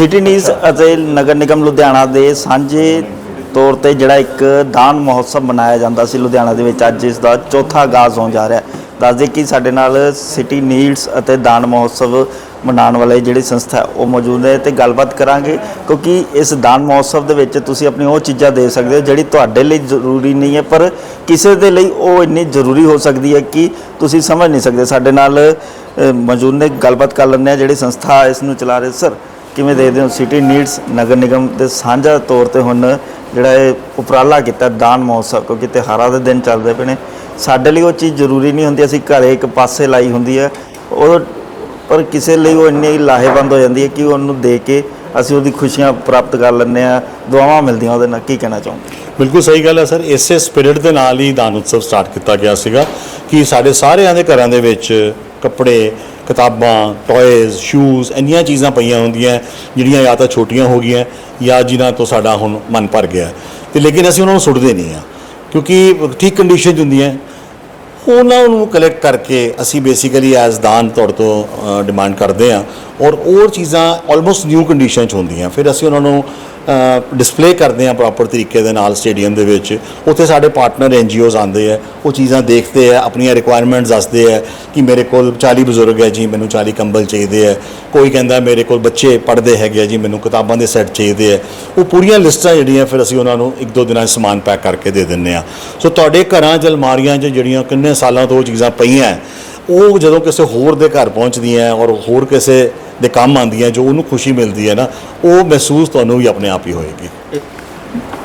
City news ਅਤੇ ਨਗਰ ਨਿਗਮ ਲੁਧਿਆਣਾ ਦੇ ਸਾਂਝੇ ਤੌਰ ਤੇ ਜਿਹੜਾ ਇੱਕ ਦਾਨ ਮਹੋਤਸਵ ਮਨਾਇਆ ਜਾਂਦਾ ਸੀ ਲੁਧਿਆਣਾ ਦੇ ਵਿੱਚ ਅੱਜ ਇਸ ਦਾ ਚੌਥਾ ਆਗਾਜ਼ ਹੋਣ ਜਾ ਰਿਹਾ। ਹੈ ਦੱਸਦੇ ਕਿ ਸਾਡੇ ਨਾਲ ਸਿਟੀ ਨੀਡਸ ਅਤੇ ਦਾਨ ਮਹੋਤਸਵ ਮਨਾਉਣ ਵਾਲੇ ਜਿਹੜੀ ਸੰਸਥਾ ਉਹ ਮੌਜੂਦ ਹੈ ਤੇ ਗੱਲਬਾਤ ਕਰਾਂਗੇ ਕਿਉਂਕਿ ਇਸ ਦਾਨ ਮਹੋਤਸਵ ਦੇ ਵਿੱਚ ਤੁਸੀਂ ਆਪਣੀ ਉਹ ਚੀਜ਼ਾਂ ਦੇ ਸਕਦੇ ਹੋ ਜਿਹੜੀ ਤੁਹਾਡੇ ਲਈ ਜ਼ਰੂਰੀ ਨਹੀਂ ਹੈ, ਪਰ ਕਿਸੇ ਦੇ ਲਈ ਉਹ ਇੰਨੀ ਜ਼ਰੂਰੀ ਹੋ ਸਕਦੀ ਹੈ ਕਿ ਤੁਸੀਂ ਸਮਝ ਨਹੀਂ ਸਕਦੇ। ਸਾਡੇ ਨਾਲ ਮੌਜੂਦ ਨੇ, ਗੱਲਬਾਤ ਕਰ ਲੈਂਦੇ ਆ ਜਿਹੜੀ ਸੰਸਥਾ ਇਸ ਨੂੰ ਚਲਾ ਰਹੇ। ਸਰ ਕਿਵੇਂ ਦੇਖਦੇ ਹੋ ਸਿਟੀ ਨੀਡਸ ਨਗਰ ਨਿਗਮ ਦੇ ਸਾਂਝਾ ਤੌਰ ਤੇ ਹੁਣ ਜਿਹੜਾ ਇਹ ਉਪਰਾਲਾ ਕੀਤਾ ਦਾਨ ਮਹੋਤਸਵ? ਕਿਉਂਕਿ ਤਿਉਹਾਰਾਂ ਦੇ ਦਿਨ ਚੱਲਦੇ ਪਏ ਨੇ। ਸਾਡੇ ਲਈ ਉਹ ਚੀਜ਼ ਜ਼ਰੂਰੀ ਨਹੀਂ ਹੁੰਦੀ, ਅਸੀਂ ਘਰੇ ਇੱਕ ਪਾਸੇ ਲਾਈ ਹੁੰਦੀ ਹੈ। ਉਹ ਪਰ ਕਿਸੇ ਲਈ ਉਹ ਇੰਨੀ ਲਾਹੇਵੰਦ ਹੋ ਜਾਂਦੀ ਹੈ ਕਿ ਉਹਨੂੰ ਦੇ ਕੇ ਅਸੀਂ ਉਹਦੀ ਖੁਸ਼ੀਆਂ ਪ੍ਰਾਪਤ ਕਰ ਲੈਂਦੇ ਆ ਦੁਆਵਾਂ ਮਿਲਦੀਆਂ ਉਹਦੇ ਨਾਲ। ਕੀ ਕਹਿਣਾ ਚਾਹੁੰਦੇ ਬਿਲਕੁਲ ਸਹੀ ਗੱਲ ਹੈ ਸਰ। ਇਸੇ ਸਪਿਰਿਟ ਦੇ ਨਾਲ ਹੀ ਦਾਨ ਉਤਸਵ ਸਟਾਰਟ ਕੀਤਾ ਗਿਆ ਸੀਗਾ ਕਿ ਸਾਡੇ ਸਾਰਿਆਂ ਦੇ ਘਰਾਂ ਦੇ ਵਿੱਚ ਕੱਪੜੇ ਕਿਤਾਬਾਂ ਟੌਇਜ਼ ਸ਼ੂਜ਼ ਇੰਨੀਆਂ ਚੀਜ਼ਾਂ ਪਈਆਂ ਹੁੰਦੀਆਂ, ਜਿਹੜੀਆਂ ਜਾਂ ਤਾਂ ਛੋਟੀਆਂ ਹੋ ਗਈਆਂ, ਜਾਂ ਜਿਨ੍ਹਾਂ ਤੋਂ ਸਾਡਾ ਹੁਣ ਮਨ ਭਰ ਗਿਆ। ਤੇ ਲੇਕਿਨ ਅਸੀਂ ਉਹਨਾਂ ਨੂੰ ਸੁੱਟਦੇ ਨਹੀਂ ਆ, ਕਿਉਂਕਿ ਠੀਕ ਕੰਡੀਸ਼ਨ 'ਚ ਹੁੰਦੀਆਂ। ਉਹਨਾਂ ਨੂੰ ਕਲੈਕਟ ਕਰਕੇ ਅਸੀਂ ਬੇਸਿਕਲੀ ਐਜ਼ ਦਾਨ ਤੁਹਾਡੇ ਤੋਂ ਡਿਮਾਂਡ ਕਰਦੇ ਆ। ਔਰ ਉਹ ਚੀਜ਼ਾਂ ਆਲਮੋਸਟ ਨਿਊ ਕੰਡੀਸ਼ਨ 'ਚ ਹੁੰਦੀਆਂ। ਫਿਰ ਅਸੀਂ ਉਹਨਾਂ ਨੂੰ ਡਿਸਪਲੇ ਕਰਦੇ ਆ ਪ੍ਰੋਪਰ ਤਰੀਕੇ ਦੇ ਨਾਲ ਸਟੇਡੀਅਮ ਦੇ ਵਿੱਚ। ਉੱਥੇ ਸਾਡੇ ਪਾਰਟਨਰ ਐਨਜੀਓਜ਼ ਆਉਂਦੇ ਆ, ਉਹ ਚੀਜ਼ਾਂ ਦੇਖਦੇ ਆ, ਆਪਣੀਆਂ ਰਿਕੁਆਇਰਮੈਂਟਸ ਦੱਸਦੇ ਆ ਕਿ ਮੇਰੇ ਕੋਲ 40 ਬਜ਼ੁਰਗ ਹੈ ਜੀ, ਮੈਨੂੰ 40 ਕੰਬਲ ਚਾਹੀਦੇ ਆ। ਕੋਈ ਕਹਿੰਦਾ ਮੇਰੇ ਕੋਲ ਬੱਚੇ ਪੜ੍ਹਦੇ ਹੈਗੇ ਆ ਜੀ, ਮੈਨੂੰ ਕਿਤਾਬਾਂ ਦੇ ਸੈੱਟ ਚਾਹੀਦੇ ਆ। ਉਹ ਪੂਰੀਆਂ ਲਿਸਟਾਂ ਜਿਹੜੀਆਂ ਫਿਰ ਅਸੀਂ ਉਹਨਾਂ ਨੂੰ ਇੱਕ ਦੋ ਦਿਨਾਂ 'ਚ ਸਮਾਨ ਪੈਕ ਕਰਕੇ ਦੇ ਦਿੰਨੇ ਆ ਸੋ ਤੁਹਾਡੇ ਘਰਾਂ 'ਚ ਅਲਮਾਰੀਆਂ 'ਚ ਜਿਹੜੀਆਂ ਕਿੰਨੇ ਸਾਲਾਂ ਤੋਂ ਉਹ ਚੀਜ਼ਾਂ ਪਈਆਂ, ਉਹ ਜਦੋਂ ਕਿਸੇ ਹੋਰ ਦੇ ਘਰ ਪਹੁੰਚਦੀਆਂ ਔਰ ਹੋਰ ਕਿਸੇ ਦੇ ਕੰਮ ਆਉਂਦੀਆਂ ਜੋ ਉਹਨੂੰ ਖੁਸ਼ੀ ਮਿਲਦੀ ਹੈ ਨਾ ਉਹ ਮਹਿਸੂਸ ਤੁਹਾਨੂੰ ਵੀ ਆਪਣੇ ਆਪ ਹੀ ਹੋਏਗੀ।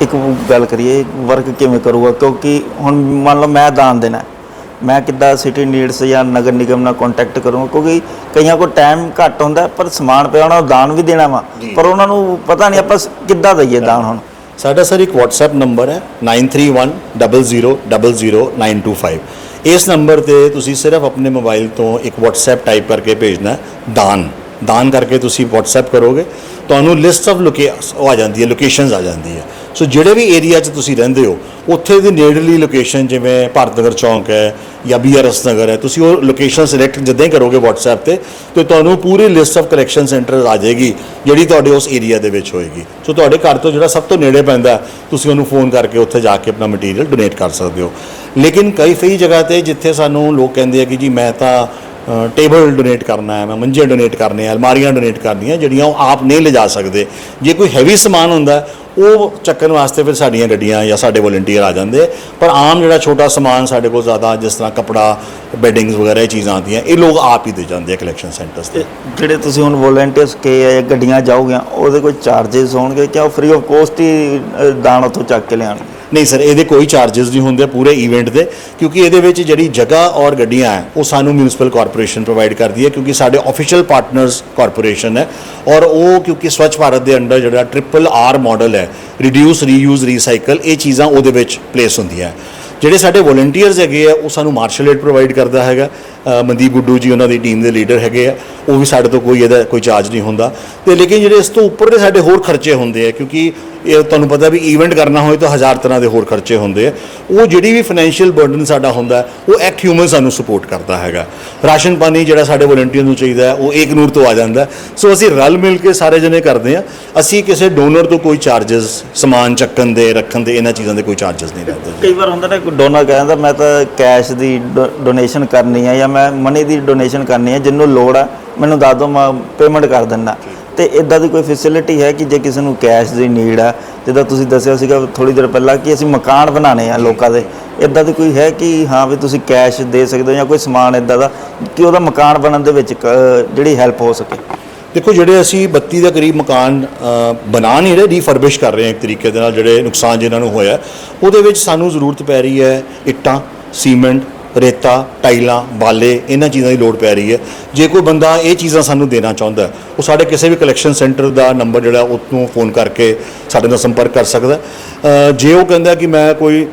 ਇੱਕ ਗੱਲ ਕਰੀਏ ਵਰਕ ਕਿਵੇਂ ਕਰੂਗਾ? ਕਿਉਂਕਿ ਹੁਣ ਮੰਨ ਲਓ ਮੈਂ ਦਾਨ ਦੇਣਾ। ਮੈਂ ਕਿੱਦਾਂ ਸਿਟੀ ਨੀਡਸ ਜਾਂ ਨਗਰ ਨਿਗਮ ਨਾਲ ਕੰਟੈਕਟ ਕਰੂੰਗਾ? ਕਿਉਂਕਿ ਕਈਆਂ ਕੋਲ ਟਾਈਮ ਘੱਟ ਹੁੰਦਾ ਪਰ ਸਮਾਨ ਪਿਆ ਉਹਨਾਂ ਨੂੰ ਦਾਨ ਵੀ ਦੇਣਾ ਵਾ। ਪਰ ਉਹਨਾਂ ਨੂੰ ਪਤਾ ਨਹੀਂ ਆਪਾਂ ਕਿੱਦਾਂ ਦਈਏ ਦਾਨ ਹੁਣ। ਸਾਡਾ ਸਰ ਇੱਕ WhatsApp ਨੰਬਰ ਹੈ 9310000925 ਇਸ ਨੰਬਰ ਤੇ ਤੁਸੀਂ ਸਿਰਫ ਆਪਣੇ ਮੋਬਾਈਲ ਤੋਂ ਇੱਕ WhatsApp ਟਾਈਪ ਕਰਕੇ ਭੇਜਣਾ ਦਾਨ। ਦਾਨ ਕਰਕੇ ਤੁਸੀਂ WhatsApp ਕਰੋਗੇ, ਤੁਹਾਨੂੰ ਲਿਸਟ ਆਫ ਲੋਕੇ ਉਹ ਆ ਜਾਂਦੀ ਹੈ ਲੋਕੇਸ਼ਨਸ ਆ ਜਾਂਦੀ ਹੈ। ਸੋ ਜਿਹੜੇ ਵੀ ਏਰੀਆ 'ਚ ਤੁਸੀਂ ਰਹਿੰਦੇ ਹੋ, ਉੱਥੇ ਦੀ ਨੇੜਲੀ ਲੋਕੇਸ਼ਨ ਜਿਵੇਂ ਭਾਰਤ ਨਗਰ ਚੌਂਕ ਹੈ ਜਾਂ ਬੀਆਰਐਸ ਨਗਰ ਹੈ, ਤੁਸੀਂ ਉਹ ਲੋਕੇਸ਼ਨ ਸਿਲੈਕਟ ਜਿੱਦਾਂ ਹੀ ਕਰੋਗੇ WhatsApp ਤੇ ਤੇ ਤੁਹਾਨੂੰ ਪੂਰੀ ਲਿਸਟ ਆਫ ਕਲੈਕਸ਼ਨ ਸੈਂਟਰਸ ਆ ਜਾਏਗੀ, ਜਿਹੜੀ ਤੁਹਾਡੇ ਉਸ ਏਰੀਆ ਦੇ ਵਿੱਚ ਹੋਏਗੀ। ਸੋ ਤੁਹਾਡੇ ਘਰ ਤੋਂ ਜਿਹੜਾ ਸਭ ਤੋਂ ਨੇੜੇ ਪੈਂਦਾ, ਤੁਸੀਂ ਉਹਨੂੰ ਫੋਨ ਕਰਕੇ ਉੱਥੇ ਜਾ ਕੇ ਆਪਣਾ ਮਟੀਰੀਅਲ ਡੋਨੇਟ ਕਰ ਸਕਦੇ ਹੋ। ਲੇਕਿਨ ਕਈ ਕਈ ਜਗ੍ਹਾ ਤੇ ਜਿੱਥੇ ਸਾਨੂੰ ਲੋਕ ਕਹਿੰਦੇ ਆ ਕਿ ਜੀ ਮੈਂ ਤਾਂ ਟੇਬਲ ਡੋਨੇਟ ਕਰਨਾ ਹੈ, ਮੈਂ ਮੰਜੇ ਡੋਨੇਟ ਕਰਨੇ ਆ, ਅਲਮਾਰੀਆਂ ਡੋਨੇਟ ਕਰਨੀਆਂ, ਜਿਹੜੀਆਂ ਉਹ ਆਪ ਨਹੀਂ ਲਿਜਾ ਸਕਦੇ। ਜੇ ਕੋਈ ਹੈਵੀ ਸਮਾਨ ਹੁੰਦਾ ਉਹ ਚੱਕਣ ਵਾਸਤੇ ਫਿਰ ਸਾਡੀਆਂ ਗੱਡੀਆਂ ਜਾਂ ਸਾਡੇ ਵੋਲੰਟੀਅਰ ਆ ਜਾਂਦੇ। ਪਰ ਆਮ ਜਿਹੜਾ ਛੋਟਾ ਸਮਾਨ ਸਾਡੇ ਕੋਲ ਜ਼ਿਆਦਾ ਜਿਸ ਤਰ੍ਹਾਂ ਕਪੜਾ ਬੈਡਿੰਗਸ ਵਗੈਰਾ ਇਹ ਚੀਜ਼ਾਂ ਆਉਂਦੀਆਂ ਇਹ ਲੋਕ ਆਪ ਹੀ ਦੇ ਜਾਂਦੇ ਆ ਕਲੈਕਸ਼ਨ ਸੈਂਟਰਸ ਤੇ। ਜਿਹੜੇ ਤੁਸੀਂ ਹੁਣ ਵੋਲੰਟੀਅਰਸ ਕੇ ਜਾਂ ਗੱਡੀਆਂ ਜਾਓਗੇ ਉਹਦੇ ਕੋਈ ਚਾਰजेस ਹੋਣਗੇ ਕਿ ਉਹ ਫ੍ਰੀ ਆਫ ਕੋਸਟ ਹੀ ਦਾਣ ਉੱਥੋਂ ਚੱਕ ਕੇ ਲਿਆਣ ਨਹੀਂ ਸਰ ਇਹਦੇ ਕੋਈ ਚਾਰजेस ਨਹੀਂ ਹੁੰਦੇ ਪੂਰੇ ਇਵੈਂਟ ਦੇ ਕਿਉਂਕਿ ਇਹਦੇ ਵਿੱਚ ਜਿਹੜੀ ਜਗ੍ਹਾ ਔਰ ਗੱਡੀਆਂ ਹੈ ਉਹ ਸਾਨੂੰ ਮਿਊਨਿਸਪਲ ਕਾਰਪੋਰੇਸ਼ਨ ਪ੍ਰੋਵਾਈਡ ਕਰਦੀ ਹੈ ਕਿਉਂਕਿ ਸਾਡੇ ਆਫੀਸ਼ੀਅਲ ਪਾਰਟਨਰਸ ਕਾਰਪੋਰੇਸ਼ਨ ਹੈ। ਔਰ ਉਹ ਕਿਉਂਕਿ ਸਵੱਛ ਭਾਰਤ ਦੇ ਅੰਡਰ ਜਿਹੜਾ ਟ੍ਰਿਪਲ ਆਰ ਮਾਡਲ ਹੈ ਰਿਡਿਊਸ ਰੀਯੂਜ਼ ਰੀਸਾਈਕਲ ਇਹ ਚੀਜ਼ਾਂ ਉਹਦੇ ਵਿੱਚ ਪਲੇਸ ਹੁੰਦੀਆਂ। ਜਿਹੜੇ ਸਾਡੇ ਵੋਲੰਟੀਅਰਸ ਹੈਗੇ ਆ, ਉਹ ਸਾਨੂੰ ਮਾਰਸ਼ਲ ਏਡ ਪ੍ਰੋਵਾਈਡ ਕਰਦਾ ਹੈਗਾ। ਮਨਦੀਪ ਗੁੱਡੂ ਜੀ ਉਹਨਾਂ ਦੀ ਟੀਮ ਦੇ ਲੀਡਰ ਹੈਗੇ ਆ, ਉਹ ਵੀ ਸਾਡੇ ਤੋਂ ਕੋਈ ਇਹਦਾ ਕੋਈ ਚਾਰਜ ਨਹੀਂ ਹੁੰਦਾ। ਤੇ ਲੇਕਿਨ ਜਿਹੜੇ ਇਸ ਤੋਂ ਉੱਪਰ ਦੇ ਸਾਡੇ ਹੋਰ ਖਰਚੇ ਹੁੰਦੇ ਆ, ਕਿਉਂਕਿ ਇਹ ਤੁਹਾਨੂੰ ਪਤਾ ਵੀ ਇਵੈਂਟ ਕਰਨਾ ਹੋਏ ਤਾਂ ਹਜ਼ਾਰ ਤਰ੍ਹਾਂ ਦੇ ਹੋਰ ਖਰਚੇ ਹੁੰਦੇ ਆ। ਉਹ ਜਿਹੜੀ ਵੀ ਫਾਈਨੈਂਸ਼ੀਅਲ ਬਰਡਨ ਸਾਡਾ ਹੁੰਦਾ, ਉਹ ਐਕਟ ਹਿਊਮਨ ਸਾਨੂੰ ਸਪੋਰਟ ਕਰਦਾ ਹੈਗਾ। ਰਾਸ਼ਨ ਪਾਣੀ ਜਿਹੜਾ ਸਾਡੇ ਵੋਲੰਟੀਅਰ ਨੂੰ ਚਾਹੀਦਾ ਉਹ ਇੱਕ ਨੂਰ ਤੋਂ ਆ ਜਾਂਦਾ ਸੋ ਅਸੀਂ ਰਲ ਮਿਲ ਕੇ ਸਾਰੇ ਜਣੇ ਕਰਦੇ ਆ ਅਸੀਂ ਕਿਸੇ ਡੋਨਰ ਤੋਂ ਕੋਈ ਚਾਰजेस ਸਮਾਨ ਚੱਕਣ ਦੇ, ਰੱਖਣ ਦੇ, ਇਹਨਾਂ ਚੀਜ਼ਾਂ ਦੇ ਕੋਈ ਚਾਰजेस ਨਹੀਂ ਲੱਗਦੇ ਕਈ ਵਾਰ ਹੁੰਦਾ ਨਾ ਕੋਈ ਡੋਨਰ ਕਹਿੰਦਾ ਮੈਂ ਤਾਂ ਕੈਸ਼ ਦੀ ਡੋਨੇਸ਼ਨ ਕਰਨੀ ਆ ਜਾਂ ਮੈਂ ਮਨੀ ਦੀ ਡੋਨੇਸ਼ਨ ਕਰਨੀ ਹੈ ਜਿੰਨੂੰ ਲੋੜ ਆ ਮੈਨੂੰ ਦੱਸ ਦਿਓ ਮੈਂ ਪੇਮੈਂਟ ਕਰ ਦਿੰਦਾ। ਤੇ ਇਦਾਂ ਦੀ ਕੋਈ ਫੈਸਿਲਿਟੀ ਹੈ ਕਿ ਜੇ ਕਿਸੇ ਨੂੰ ਕੈਸ਼ ਦੀ ਨੀਡ ਆ ਜਿੱਦਾਂ ਤੁਸੀਂ ਦੱਸਿਆ ਸੀਗਾ ਥੋੜੀ ਦੇਰ ਪਹਿਲਾਂ ਕਿ ਅਸੀਂ ਮਕਾਨ ਬਣਾਉਣੇ ਆ ਲੋਕਾਂ ਦੇ ਇਦਾਂ ਦੀ ਕੋਈ ਹੈ ਕਿ ਹਾਂ ਵੀ ਤੁਸੀਂ ਕੈਸ਼ ਦੇ ਸਕਦੇ ਹੋ ਜਾਂ ਕੋਈ ਸਮਾਨ ਇਦਾਂ ਦਾ ਕਿ ਉਹਦਾ ਮਕਾਨ ਬਣਨ ਦੇ ਵਿੱਚ ਕ- ਜਿਹੜੀ ਹੈਲਪ ਹੋ ਸਕੇ? ਦੇਖੋ ਜਿਹੜੇ ਅਸੀਂ 32 ਦੇ ਕਰੀਬ ਮਕਾਨ ਅ, ਬਣਾ ਨਹੀਂ ਰਹੇ ਰੀਫਰਬਿਸ਼ ਕਰ ਰਹੇ ਹਾਂ ਇੱਕ ਤਰੀਕੇ ਦੇ ਨਾਲ ਜਿਹੜੇ ਨੁਕਸਾਨ ਜਿਨ੍ਹਾਂ ਨੂੰ ਹੋਇਆ ਉਹਦੇ ਵਿੱਚ ਸਾਨੂੰ ਜ਼ਰੂਰਤ ਪੈ ਰਹੀ ਹੈ ਇੱਟਾਂ ਸੀਮੈਂਟ ਰੇਤਾ, ਟਾਈਲਾਂ, ਬਾਲੇ, ਇਹਨਾਂ ਚੀਜ਼ਾਂ ਦੀ ਲੋੜ ਪੈ ਰਹੀ ਹੈ। ਜੇ ਕੋਈ ਬੰਦਾ ਇਹ ਚੀਜ਼ਾਂ ਸਾਨੂੰ ਦੇਣਾ ਚਾਹੁੰਦਾ ਉਹ ਸਾਡੇ ਕਿਸੇ ਵੀ ਕਲੈਕਸ਼ਨ ਸੈਂਟਰ ਦਾ ਨੰਬਰ ਜਿਹੜਾ ਉਹਨੂੰ ਫੋਨ ਕਰਕੇ ਸਾਡੇ ਨਾਲ ਸੰਪਰਕ ਕਰ ਸਕਦਾ ਜੇ ਉਹ ਕਹਿੰਦਾ ਕਿ ਮੈਂ ਕੋਈ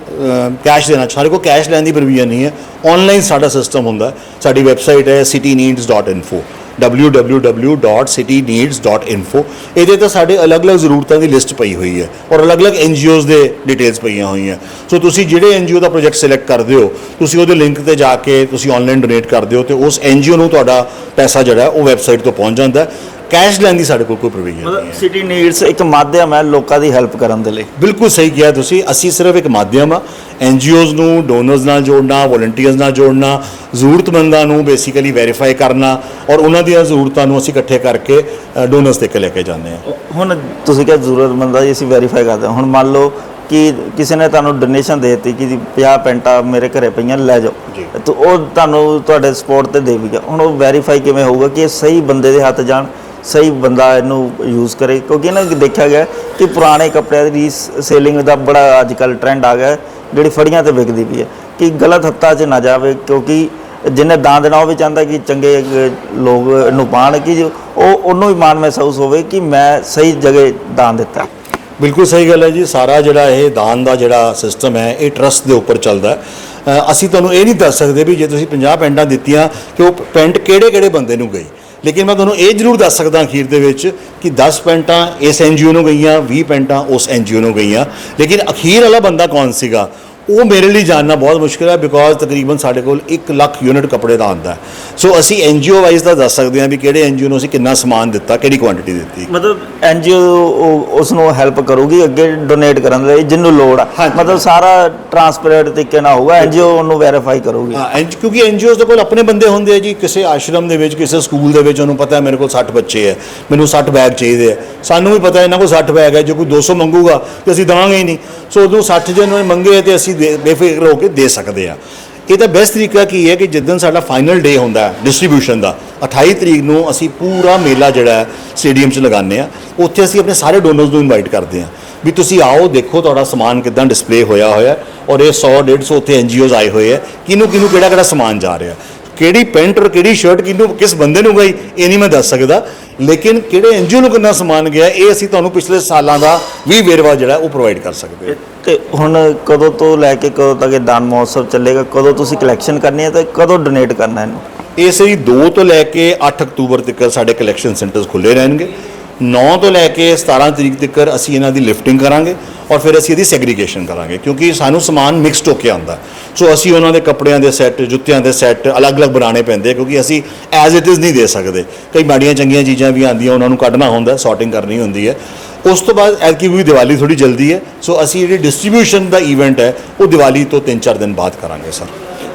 ਕੈਸ਼ ਦੇਣਾ, ਸਾਡੇ ਕੋਲ ਕੈਸ਼ ਲੈਣ ਦੀ ਪ੍ਰੋਵੀਜ਼ਨ ਨਹੀਂ ਹੈ ਆਨਲਾਈਨ ਸਾਡਾ ਸਿਸਟਮ ਹੁੰਦਾ ਹੈ। ਸਾਡੀ ਵੈਬਸਾਈਟ ਹੈ cityneeds.info www.cityneeds.info ਇਹਦੇ ਤੇ ਸਾਡੇ ਅਲੱਗ-ਅਲੱਗ ਜ਼ਰੂਰਤਾਂ ਦੀ ਲਿਸਟ ਪਈ ਹੋਈ ਹੈ ਔਰ ਅਲੱਗ-ਅਲੱਗ ਐਨਜੀਓਜ਼ ਦੇ ਡਿਟੇਲਸ ਪਈਆਂ ਹੋਈਆਂ। ਸੋ ਤੁਸੀਂ ਜਿਹੜੇ ਐਨਜੀਓ ਦਾ ਪ੍ਰੋਜੈਕਟ ਸਿਲੈਕਟ ਕਰਦੇ ਹੋ, ਤੁਸੀਂ ਉਹਦੇ ਲਿੰਕ ਤੇ ਜਾ ਕੇ ਤੁਸੀਂ ਆਨਲਾਈਨ ਡੋਨੇਟ ਕਰਦੇ ਹੋ ਤੇ ਉਸ ਐਨਜੀਓ ਨੂੰ ਤੁਹਾਡਾ ਪੈਸਾ ਜਿਹੜਾ ਉਹ ਵੈਬਸਾਈਟ ਤੋਂ ਪਹੁੰਚ ਜਾਂਦਾ ਕੈਸ਼ ਲੈਣ ਦੀ ਸਾਡੇ ਕੋਲ ਕੋਈ ਪ੍ਰੋਵੀਜ਼ਨ ਨਹੀਂ ਮਤਲਬ ਹੈ। ਸਿਟੀ ਨੀਡਸ ਇੱਕ ਮਾਧਿਅਮ ਹੈ ਲੋਕਾਂ ਦੀ ਹੈਲਪ ਕਰਨ ਦੇ ਲਈ। ਬਿਲਕੁਲ ਸਹੀ ਕਿਹਾ ਤੁਸੀਂ ਅਸੀਂ ਸਿਰਫ ਇੱਕ ਮਾਧਿਅਮ ਆ। ਐਨਜੀਓਜ਼ ਨੂੰ ਡੋਨਰਸ ਨਾਲ ਜੋੜਨਾ ਵੋਲੰਟੀਅਰਸ ਨਾਲ ਜੋੜਨਾ ਜ਼ਰੂਰਤਮੰਦਾਂ ਨੂੰ ਬੇਸਿਕਲੀ ਵੈਰੀਫਾਈ ਕਰਨਾ ਔਰ ਉਹਨਾਂ ਦੀਆਂ ਜ਼ਰੂਰਤਾਂ ਨੂੰ ਅਸੀਂ ਇਕੱਠੇ ਕਰਕੇ ਡੋਨਰਸ ਤੇ ਲੈ ਕੇ ਜਾਂਦੇ ਹਾਂ। ਹੁਣ ਤੁਸੀਂ ਕਿਹਾ ਜ਼ਰੂਰਤਮੰਦ ਦਾ ਅਸੀਂ ਵੈਰੀਫਾਈ ਕਰਦੇ ਹਾਂ। ਹੁਣ ਮੰਨ ਲਓ ਕਿ ਕਿਸੇ ਨੇ ਤੁਹਾਨੂੰ ਡੋਨੇਸ਼ਨ ਦੇ ਦਿੱਤੀ ਕਿ ਜੀ 50 ਪੈਂਟਾ ਮੇਰੇ ਘਰੇ ਪਈਆਂ ਲੈ ਜਾਓ। ਤੇ ਉਹ ਤੁਹਾਨੂੰ ਤੁਹਾਡੇ ਸਪੋਰਟ ਤੇ ਦੇ ਵੀ ਗਿਆ ਹੁਣ ਉਹ ਵੈਰੀਫਾਈ ਕਿਵੇਂ ਹੋਊਗਾ ਕਿ ਇਹ ਸਹੀ ਬੰਦੇ ਦੇ ਹੱਥ ਜਾਣ? ਸਹੀ ਬੰਦਾ ਇਹਨੂੰ ਯੂਜ਼ ਕਰੇ, ਕਿਉਂਕਿ ਨਾ ਦੇਖਿਆ ਗਿਆ ਕਿ ਪੁਰਾਣੇ ਕੱਪੜਿਆਂ ਦੀ ਸੇਲਿੰਗ ਦਾ ਬੜਾ ਅੱਜ ਕੱਲ ਟ੍ਰੈਂਡ ਆ ਗਿਆ, ਜਿਹੜੀ ਫੜੀਆਂ ਤੇ ਵਿਕਦੀ ਵੀ ਹੈ, ਕਿ ਗਲਤ ਹੱਥਾਂ 'ਚ ਨਾ ਜਾਵੇ, ਕਿਉਂਕਿ ਜਿਹਨੇ ਦਾਨ ਦੇਣਾ ਉਹ ਵੀ ਚਾਹੁੰਦਾ ਕਿ ਚੰਗੇ ਲੋਕ ਨੂੰ ਪਾਣ, ਕਿ ਉਹ, ਉਹਨੂੰ ਵੀ ਮਾਣ ਮਹਿਸੂਸ ਹੋਵੇ ਕਿ ਮੈਂ ਸਹੀ ਜਗ੍ਹਾ ਦਾਨ ਦਿੱਤਾ। ਬਿਲਕੁਲ ਸਹੀ ਗੱਲ ਹੈ ਜੀ, ਸਾਰਾ ਜਿਹੜਾ ਇਹ ਦਾਨ ਦਾ ਜਿਹੜਾ ਸਿਸਟਮ ਹੈ, ਇਹ ਟਰਸਟ ਦੇ ਉੱਪਰ ਚੱਲਦਾ ਅਸੀਂ ਤੁਹਾਨੂੰ ਇਹ ਨਹੀਂ ਦੱਸ ਸਕਦੇ ਵੀ ਜੇ ਤੁਸੀਂ 50 ਪੈਂਟਾਂ ਦਿੱਤੀਆਂ, ਕਿ ਉਹ ਪੈਂਟ ਕਿਹੜੇ ਕਿਹੜੇ ਬੰਦੇ ਨੂੰ ਗਈ? ਲੇਕਿਨ ਮੈਂ ਤੁਹਾਨੂੰ ਇਹ ਜ਼ਰੂਰ ਦੱਸ ਸਕਦਾ ਅਖੀਰ ਦੇ ਵਿੱਚ ਕਿ 10 ਪੈਂਟਾਂ ਇਸ ਐਨਜੀਓ ਨੂੰ ਗਈਆਂ 20 ਪੈਂਟਾਂ ਉਸ ਐਨਜੀਓ ਨੂੰ ਗਈਆਂ। ਲੇਕਿਨ ਅਖੀਰ ਵਾਲਾ ਬੰਦਾ ਕੌਣ ਸੀਗਾ? ਉਹ ਮੇਰੇ ਲਈ ਜਾਣਨਾ ਬਹੁਤ ਮੁਸ਼ਕਿਲ ਹੈ ਬਿਕੋਜ਼ ਤਕਰੀਬਨ ਸਾਡੇ ਕੋਲ 1 ਲੱਖ ਯੂਨਿਟ ਕੱਪੜੇ ਦਾ ਆਉਂਦਾ ਹੈ। ਸੋ ਅਸੀਂ ਐਨਜੀਓ ਵਾਈਜ਼ ਦਾ ਦੱਸ ਸਕਦੇ ਹਾਂ ਵੀ ਕਿਹੜੇ ਐਨਜੀਓ ਨੂੰ ਅਸੀਂ ਕਿੰਨਾ ਸਮਾਨ ਦਿੱਤਾ ਕਿਹੜੀ ਕੁਆਂਟੀਟੀ ਦਿੱਤੀ। ਮਤਲਬ ਐਨਜੀਓ ਉਸ ਨੂੰ ਹੈਲਪ ਕਰੂਗੀ ਅੱਗੇ ਡੋਨੇਟ ਕਰਨ ਲਈ ਜਿੰਨੂੰ ਲੋੜ ਆ। ਮਤਲਬ ਸਾਰਾ ਟਰਾਂਸਪੇਰੈਂਟ ਤਰੀਕੇ ਨਾਲ ਹੋਊਗਾ ਐਨਜੀਓ ਉਹਨੂੰ ਵੈਰੀਫਾਈ ਕਰੂਗੀ। ਹਾਂ ਐਨ- ਕਿਉਂਕਿ ਐਨਜੀਓਜ਼ ਦੇ ਕੋਲ ਆਪਣੇ ਬੰਦੇ ਹੁੰਦੇ ਆ ਜੀ ਕਿਸੇ ਆਸ਼ਰਮ ਦੇ ਵਿੱਚ ਕਿਸੇ ਸਕੂਲ ਦੇ ਵਿੱਚ ਉਹਨੂੰ ਪਤਾ ਹੈ ਮੇਰੇ ਕੋਲ 60 ਬੱਚੇ ਹੈ ਮੈਨੂੰ 60 ਬੈਗ ਚਾਹੀਦੇ ਆ। ਸਾਨੂੰ ਵੀ ਪਤਾ ਇਹਨਾਂ ਕੋਲ 60 ਬੈਗ ਹੈ ਜੇ ਕੋਈ 200 ਮੰਗੂਗਾ ਤੇ ਅਸੀਂ ਦੇਵਾਂਗੇ ਹੀ ਨਹੀਂ। ਸੋ ਉਦੋਂ 60 ਜੇ ਉਹਨਾਂ ਨੇ ਮੰਗੇ ਤੇ ਅਸੀਂ ਦੇ- ਬੇਫਿਕਰ ਹੋ ਕੇ ਦੇ ਸਕਦੇ ਆ ਇਹ ਤਾਂ ਬੈਸਟ ਤਰੀਕਾ ਕੀ ਹੈ ਕਿ ਜਿੱਦਣ ਸਾਡਾ ਫਾਈਨਲ ਡੇ ਹੁੰਦਾ ਹੈ ਡਿਸਟ੍ਰੀਬਿਊਸ਼ਨ ਦਾ 28 ਤਰੀਕ ਨੂੰ ਅਸੀਂ ਪੂਰਾ ਮੇਲਾ ਜਿਹੜਾ ਸਟੇਡੀਅਮ 'ਚ ਲਗਾਉਂਦੇ ਆ ਉੱਥੇ ਅਸੀਂ ਆਪਣੇ ਸਾਰੇ ਡੋਨਰਸ ਨੂੰ ਇਨਵਾਈਟ ਕਰਦੇ ਆ ਵੀ ਤੁਸੀਂ ਆਓ, ਦੇਖੋ ਤੁਹਾਡਾ ਸਮਾਨ ਕਿਦਾਂ ਡਿਸਪਲੇ ਹੋਇਆ ਹੋਇਆ ਹੈ ਔਰ ਇਹ 100 150 ਉੱਥੇ ਐਨਜੀਓਜ਼ ਆਏ ਹੋਏ ਆ ਕਿਹਨੂੰ ਕਿਹਨੂੰ ਕਿਹੜਾ ਕਿਹੜਾ ਸਮਾਨ ਜਾ ਰਿਹਾ ਕਿਹੜੀ ਪੈਂਟ ਔਰ ਕਿਹੜੀ ਸ਼ਰਟ ਕਿਹਨੂੰ ਕਿਸ ਬੰਦੇ ਨੂੰ ਗਈ, ਇਹ ਨਹੀਂ ਮੈਂ ਦੱਸ ਸਕਦਾ। ਲੇਕਿਨ ਕਿਹੜੇ ਐਨਜੀਓ ਨੂੰ ਕਿੰਨਾ ਸਮਾਨ ਗਿਆ, ਇਹ ਅਸੀਂ ਤੁਹਾਨੂੰ ਪਿਛਲੇ ਸਾਲਾਂ ਦਾ ਵੀ ਵੇਰਵਾ ਜਿਹੜਾ ਉਹ ਪ੍ਰੋਵਾਈਡ ਕਰ ਸਕਦੇ ਹਾਂ। ਤੇ ਹੁਣ ਕਦੋਂ ਤੋਂ ਲੈ ਕੇ ਕਦੋਂ ਤੱਕ ਇਹ ਦਾਨ ਮਹੋਤਸਵ ਚੱਲੇਗਾ? ਕਦੋਂ ਤੁਸੀਂ ਕਲੈਕਸ਼ਨ ਕਰਨੀ ਹੈ ਤੇ ਕਦੋਂ ਡੋਨੇਟ ਕਰਨਾ ਇਹਨੂੰ? ਇਸ ਲਈ 2 ਤੋਂ ਲੈ ਕੇ 8 ਅਕਤੂਬਰ ਤੱਕ ਸਾਡੇ ਕਲੈਕਸ਼ਨ ਸੈਂਟਰਸ ਖੁੱਲੇ ਰਹਿਣਗੇ। 9 ਤੋਂ ਲੈ ਕੇ 17 ਤਰੀਕ ਤੱਕ ਅਸੀਂ ਇਹਨਾਂ ਦੀ ਲਿਫਟਿੰਗ ਕਰਾਂਗੇ ਔਰ ਫਿਰ ਅਸੀਂ ਇਹਦੀ ਸੈਗਰੀਗੇਸ਼ਨ ਕਰਾਂਗੇ ਕਿਉਂਕਿ ਸਾਨੂੰ ਸਮਾਨ ਮਿਕਸਡ ਹੋ ਕੇ ਆਉਂਦਾ। ਸੋ ਅਸੀਂ ਉਹਨਾਂ ਦੇ ਕੱਪੜਿਆਂ ਦੇ ਸੈੱਟ ਜੁੱਤਿਆਂ ਦੇ ਸੈੱਟ ਅਲੱਗ-ਅਲੱਗ ਬਣਾਉਣੇ ਪੈਂਦੇ ਕਿਉਂਕਿ ਅਸੀਂ ਐਜ਼ ਇਟ ਇਜ਼ ਨਹੀਂ ਦੇ ਸਕਦੇ। ਕਈ ਮਾੜੀਆਂ ਚੰਗੀਆਂ ਚੀਜ਼ਾਂ ਵੀ ਆਉਂਦੀਆਂ, ਉਹਨਾਂ ਨੂੰ ਕੱਢਣਾ ਹੁੰਦਾ ਸੌਰਟਿੰਗ ਕਰਨੀ ਹੁੰਦੀ ਹੈ। ਉਸ ਤੋਂ ਬਾਅਦ ਐਤਕੀ ਵੀ ਦੀਵਾਲੀ ਥੋੜੀ ਜਲਦੀ ਹੈ। ਸੋ ਅਸੀਂ ਜਿਹੜੀ ਡਿਸਟ੍ਰੀਬਿਊਸ਼ਨ ਦਾ ਇਵੈਂਟ ਹੈ, ਉਹ ਦੀਵਾਲੀ ਤੋਂ 3-4 ਦਿਨ ਬਾਅਦ ਕਰਾਂਗੇ ਸਰ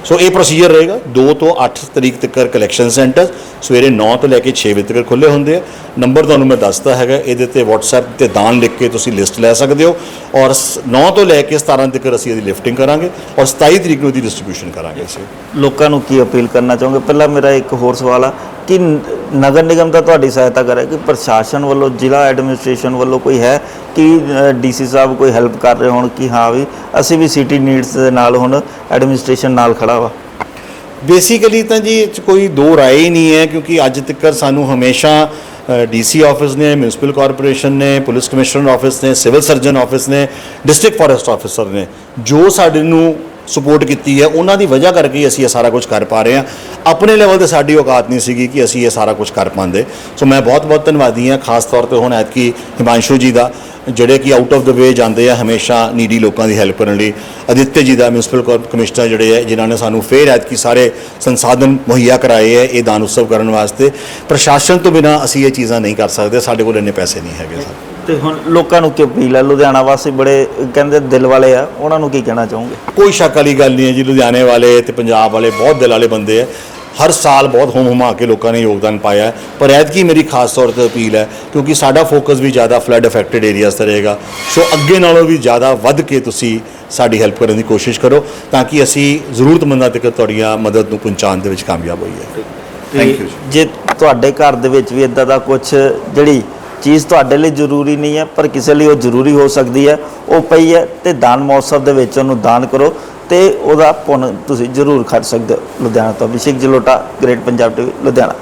ਸੋ ਇਹ ਪ੍ਰੋਸੀਜਰ ਰਹੇਗਾ। 2 ਤੋਂ 8 ਤਰੀਕ ਤੱਕ ਕਲੈਕਸ਼ਨ ਸੈਂਟਰ ਸਵੇਰੇ 9 ਤੋਂ ਲੈ ਕੇ 6 ਵਜੇ ਤੱਕ ਖੁੱਲੇ ਹੁੰਦੇ ਆ। ਨੰਬਰ ਤੁਹਾਨੂੰ ਮੈਂ ਦੱਸਦਾ ਹੈਗਾ, ਇਹਦੇ ਤੇ WhatsApp ਤੇ ਦਾਨ ਲਿਖ ਕੇ ਤੁਸੀਂ ਲਿਸਟ ਲੈ ਸਕਦੇ ਹੋ। ਔਰ 9 ਤੋਂ ਲੈ ਕੇ 17 ਤੱਕ ਅਸੀਂ ਇਹਦੀ ਲਿਫਟਿੰਗ ਕਰਾਂਗੇ ਔਰ 27 ਤਰੀਕ ਨੂੰ ਇਹਦੀ ਡਿਸਟ੍ਰੀਬਿਊਸ਼ਨ ਕਰਾਂਗੇ ਅਸੀਂ। ਲੋਕਾਂ ਨੂੰ ਕੀ ਅਪੀਲ ਕਰਨਾ ਚਾਹੋਗੇ? ਪਹਿਲਾਂ ਮੇਰਾ ਇੱਕ ਹੋਰ ਸਵਾਲ ਆ। ਕਿ ਨ- ਨਗਰ ਨਿਗਮ ਤਾਂ ਤੁਹਾਡੀ ਸਹਾਇਤਾ ਕਰੇ, ਕਿ ਪ੍ਰਸ਼ਾਸਨ ਵੱਲੋਂ, ਜ਼ਿਲ੍ਹਾ ਐਡਮਿਨਿਸਟ੍ਰੇਸ਼ਨ ਵੱਲੋਂ ਕੋਈ ਹੈ? ਕਿ ਡੀਸੀ ਸਾਹਿਬ ਕੋਈ ਹੈਲਪ ਕਰ ਰਹੇ ਹੋਣ? ਕਿ ਹਾਂ ਵੀ? ਅਸੀਂ ਵੀ ਸਿਟੀ ਨੀਡਸ ਦੇ ਨਾਲ ਹੁਣ ਐਡਮਿਨਿਸਟ੍ਰੇਸ਼ਨ ਨਾਲ ਖੜਾ ਵਾ। ਬੇਸਿਕਲੀ ਤਾਂ ਜੀ, ਇਹ 'ਚ ਕੋਈ ਦੋ ਰਾਏ ਹੀ ਨਹੀਂ ਹੈ, ਕਿਉਂਕਿ ਅੱਜ ਤੱਕ ਸਾਨੂੰ ਹਮੇਸ਼ਾ ਡੀਸੀ ਆਫਿਸ ਨੇ, ਮਿਊਨਿਸਪਲ ਕਾਰਪੋਰੇਸ਼ਨ ਨੇ, ਪੁਲਿਸ ਕਮਿਸ਼ਨਰ ਆਫਿਸ ਨੇ, ਸਿਵਲ ਸਰਜਨ ਆਫਿਸ ਨੇ, ਡਿਸਟ੍ਰਿਕਟ ਫੋਰੈਸਟ ਆਫਿਸਰ ਨੇ, ਜੋ ਸਾਡੇ ਨੂੰ ਸਪੋਰਟ ਕੀਤੀ ਹੈ, ਉਹਨਾਂ ਦੀ ਵਜ੍ਹਾ ਕਰਕੇ ਅਸੀਂ ਇਹ ਸਾਰਾ ਕੁਝ ਕਰ ਪਾ ਰਹੇ ਹਾਂ। ਆਪਣੇ ਲੈਵਲ ਤੇ ਸਾਡੀ ਔਕਾਤ ਨਹੀਂ ਸੀਗੀ ਕਿ ਅਸੀਂ ਇਹ ਸਾਰਾ ਕੁਝ ਕਰ ਪਾਉਂਦੇ। ਸੋ ਮੈਂ ਬਹੁਤ ਬਹੁਤ ਧੰਨਵਾਦੀ ਹਾਂ, ਖਾਸ ਤੌਰ ਤੇ ਹੁਣ ਐਤਕੀ ਹਿਮਾਂਸ਼ੂ ਜੀ ਦਾ, ਜਿਹੜੇ ਕਿ ਆਊਟ ਆਫ ਦ ਵੇ ਜਾਂਦੇ ਆ, ਹਮੇਸ਼ਾ ਨੀਡੀ ਲੋਕਾਂ ਦੀ ਹੈਲਪ ਕਰਨ ਲਈ। ਅਦਿੱਤਯ ਜੀ ਦਾ ਮਿਊਨਿਸਪਲ ਕਮਿਸ਼ਨਰ ਜਿਹੜੇ ਹੈ, ਜਿਨ੍ਹਾਂ ਨੇ ਸਾਨੂੰ ਫੇਰ ਐਤਕੀ ਸਾਰੇ ਸੰਸਾਧਨ ਮੁਹੱਈਆ ਕਰਾਏ ਹੈ, ਇਹ ਦਾਨ ਉਤਸਵ ਕਰਨ ਵਾਸਤੇ। ਪ੍ਰਸ਼ਾਸਨ ਤੋਂ ਬਿਨਾ ਅਸੀਂ ਇਹ ਚੀਜ਼ਾਂ ਨਹੀਂ ਕਰ ਸਕਦੇ, ਸਾਡੇ ਕੋਲ ਇੰਨੇ ਪੈਸੇ ਨਹੀਂ ਹੈਗੇ ਸਰ। ਤੇ ਹੁਣ ਲੋਕਾਂ ਨੂੰ ਕੀ ਅਪੀਲ ਹੈ? ਲੁਧਿਆਣਾ ਵਾਸੀ ਬੜੇ ਕਹਿੰਦੇ ਦਿਲ ਵਾਲੇ ਆ ਉਹਨਾਂ ਨੂੰ ਕੀ ਕਹਿਣਾ ਚਾਹੋਗੇ? ਕੋਈ ਸ਼ੱਕ ਵਾਲੀ ਗੱਲ ਨਹੀਂ ਹੈ ਜੀ ਲੁਧਿਆਣੇ ਵਾਲੇ ਤੇ ਪੰਜਾਬ ਵਾਲੇ ਬਹੁਤ ਦਿਲ ਵਾਲੇ ਬੰਦੇ ਹੈ ਹਰ ਸਾਲ ਬਹੁਤ ਹੋਮ ਹੁਮਾ ਕੇ ਲੋਕਾਂ ਨੇ ਯੋਗਦਾਨ ਪਾਇਆ। ਪਰ ਐਤਕੀ ਮੇਰੀ ਖਾਸ ਤੌਰ ਤੇ ਅਪੀਲ ਹੈ ਕਿਉਂਕਿ ਸਾਡਾ ਫੋਕਸ ਵੀ ਜ਼ਿਆਦਾ ਫਲੱਡ ਅਫੈਕਟਡ ਏਰੀਆਜ਼ ਤੇ ਰਹੇਗਾ। ਸੋ ਅੱਗੇ ਨਾਲੋਂ ਵੀ ਜ਼ਿਆਦਾ ਵੱਧ ਕੇ ਤੁਸੀਂ ਸਾਡੀ ਹੈਲਪ ਕਰਨ ਦੀ ਕੋਸ਼ਿਸ਼ ਕਰੋ ਤਾਂ ਕਿ ਅਸੀਂ ਜ਼ਰੂਰਤਮੰਦਾਂ ਤੱਕ ਤੁਹਾਡੀਆਂ ਮਦਦ ਨੂੰ ਪਹੁੰਚਾਉਣ ਦੇ ਵਿੱਚ ਕਾਮਯਾਬ ਹੋਈਏ। you ਜੀ। ਜੇ ਤੁਹਾਡੇ ਘਰ ਦੇ ਵਿੱਚ ਵੀ ਇਦਾਂ ਦਾ ਕੁਝ ਜਿਹੜੀ ਚੀਜ਼ ਤੁਹਾਡੇ ਲਈ ਜ਼ਰੂਰੀ ਨਹੀਂ ਹੈ, ਪਰ ਕਿਸੇ ਲਈ ਉਹ ਜ਼ਰੂਰੀ ਹੋ ਸਕਦੀ ਹੈ। ਉਹ ਪਈ ਹੈ ਤੇ ਦਾਨ ਮਹੋਤਸਵ ਦੇ ਵਿੱਚ ਉਹਨੂੰ ਦਾਨ ਕਰੋ ਤੇ ਉਹਦਾ ਪੁੰਨ ਤੁਸੀਂ ਜ਼ਰੂਰ ਖਰਚ ਸਕਦੇ ਹੋ। ਲੁਧਿਆਣਾ ਤੋਂ ਅਭਿਸ਼ੇਕ ਜਲੋਟਾ ਗ੍ਰੇਟ ਪੰਜਾਬ ਟੀਵੀ ਲੁਧਿਆਣਾ।